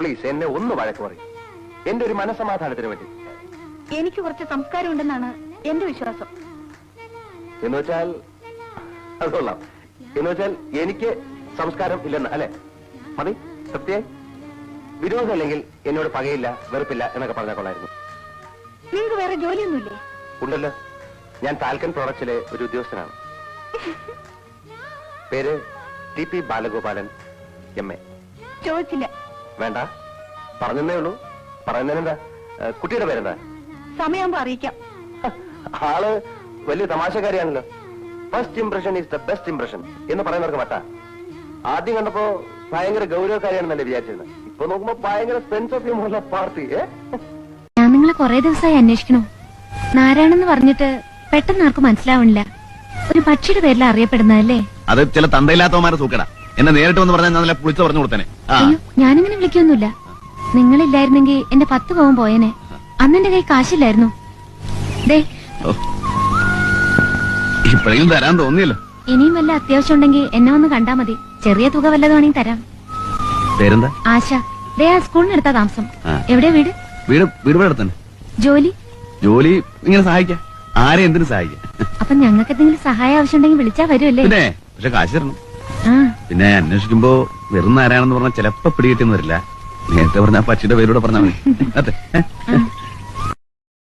Please എന്നെ ഒന്ന് വഴക്ക് പറയും. എന്റെ ഒരു മനസമാധാനത്തിന് വേണ്ടി. എനിക്ക് കുറച്ച് സംസ്കാരം ഉണ്ടെന്നാണ് എന്റെ വിശ്വാസം. എന്ന് വെച്ചാൽ അത് കൊള്ളാം. എന്ന് വെച്ചാൽ എനിക്ക് സംസ്കാരം ഇല്ലെന്ന് അല്ലെ? മതി സത്യം വിരോധം അല്ലെങ്കിൽ എന്നോട് പകയില്ല വെറുപ്പില്ല എന്നൊക്കെ പറഞ്ഞ കൊള്ളായിരുന്നു. നിങ്ങൾക്ക് വേറെ ജോലിയൊന്നുമില്ലേ? ഉണ്ടല്ലോ. ഞാൻ താൽക്കൻ പ്രോഡക്ട്സിലെ ഒരു ഉദ്യോഗസ്ഥനാണ്. പേര് T P Balagopalan M A. ചോദിച്ചില്ല. വേണ്ട. പറഞ്ഞേ ഉള്ളൂ. പറയുന്നതിനെന്താ? കുട്ടിയുടെ പേരെന്താ? സമയമാകുമ്പോ അറിയിക്കാം. ആൾ വലിയ തമാശക്കാരിയാണല്ലോ. First impression is the best impression എന്ന് പറയുന്നവർക്ക് വട്ട. ആദ്യം കണ്ടപ്പോ ഭയങ്കര ഗൗരവക്കാരിയാണെന്നല്ലേ വിചാരിച്ചിരുന്നത് ഇപ്പൊ നോക്കുമ്പോ ഭയങ്കര സെൻസ് ഓഫ് ഹ്യൂമർ പാർട്ടി ഞാൻ നിങ്ങളെ കുറെ ദിവസമായി അന്വേഷിക്കണോ നാരായണെന്ന് പറഞ്ഞിട്ട് പെട്ടെന്ന് ആർക്കും മനസ്സിലാവണില്ല. ഒരു പക്ഷിയുടെ പേരിൽ അറിയപ്പെടുന്നതല്ലേ? അത് ചില തന്തയില്ലാത്തവന്മാരെ സൂക്കട എന്നെ നേരിട്ട് വന്ന് പറഞ്ഞാൽ ഞാൻ നല്ല പുളിച്ചു പറഞ്ഞു കൊടുത്തേനെ. ആ. അയ്യോ ഞാനിങ്ങനെ വിളിക്കൊന്നുമില്ല. നിങ്ങളില്ലായിരുന്നെങ്കിൽ എന്റെ പത്ത് പോവാൻ പോയേനെ. അന്ന് എന്റെ കൈ കാശില്ലായിരുന്നു. ദേ ഓ. ഇപ്പോഴെങ്കിലും തരാൻ തോന്നിയല്ലോ. ഇനിയും വല്ല അത്യാവശ്യം ഉണ്ടെങ്കിൽ എന്നെ ഒന്ന് കണ്ടാ മതി. ചെറിയ തുക വല്ലതുവാണെങ്കിൽ തരാം. പേരെന്താ? ആശ. ദേ ആ സ്കൂളിനെടുത്താ താമസം. ആ. എവിടെയാ വീട്? വീട് വീട് ഇവിടെ ജോലി? ജോലി ഇങ്ങനെ സഹായിക്കാം. ആരെ എന്തിനു സഹായിക്കാം. അപ്പൊ ഞങ്ങൾക്ക് എന്തെങ്കിലും സഹായം ആവശ്യമുണ്ടെങ്കിൽ വിളിച്ചാ വരുമല്ലേ പിന്നെ പക്ഷെ കാശ് തരണം. പിന്നെ അന്വേഷിക്കുമ്പോ വെറും ആരാണെന്ന് പറഞ്ഞാൽ ചിലപ്പോ പിടികിട്ടിന്ന് വരില്ല. നേരത്തെ പറഞ്ഞ പക്ഷിയുടെ പേരൂടെ പറഞ്ഞാൽ മതി. അതെ.